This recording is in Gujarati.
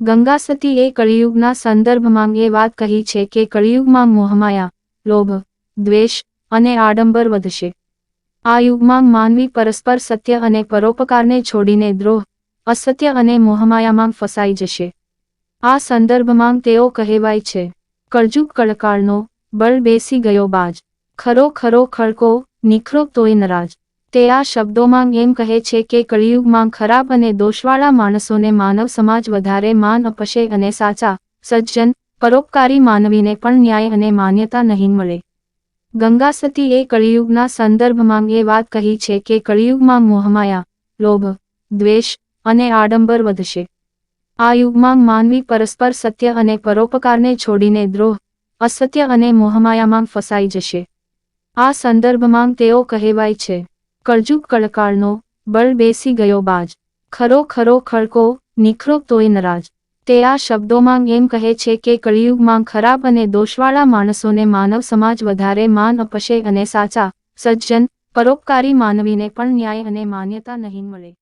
ગંગા સતી એ કળિયુગના સંદર્ભમાં એ વાત કહી છે કે કળિયુગમાં મોહમાયા, લોભ, દ્વેષ અને આડંબર વધશે. આ યુગમાં માનવી પરસ્પર સત્ય અને પરોપકારને છોડીને દ્રોહ, અસત્ય અને મોહમાયામાં ફસાઈ જશે. આ સંદર્ભમાં તેઓ કહેવાય છે, કળજુગ કળકાળનો બળ બેસી ગયો બાજ. ખરો ખરો ખડકો નિખરો તોય નરાજ. તે આ શબ્દોમાં એમ કહે છે કે કળિયુગમાં ખરાબ અને દોષવાળા માણસોને માનવ સમાજ વધારે માન અપશે અને સાચા, સજ્જન, પરોપકારી માનવીને પણ ન્યાય અને માન્યતા નહીં મળે. ગંગા સતી એ કળિયુગના સંદર્ભમાં એ વાત કહી છે કે કળિયુગમાં મોહમાયા, લોભ, દ્વેષ અને આડંબર વધશે. આ યુગમાં માનવી પરસ્પર સત્ય અને પરોપકારને છોડીને દ્રોહ, અસત્ય અને મોહમાયામાં ફસાઈ જશે. આ સંદર્ભમાં તેઓ કહેવાય છે કળજુગ કળકાળનો બળ બેસી ગયો બાજ. ખરો ખરો ખળકો, નિખરો તોય નરાજ. તે આ શબ્દોમાં એમ કહે છે કે કળિયુગમાં ખરાબ અને દોષવાળા માણસોને માનવ સમાજ વધારે માન અપશે અને સાચા, સજ્જન, પરોપકારી માનવીને પણ ન્યાય અને માન્યતા નહીં મળે.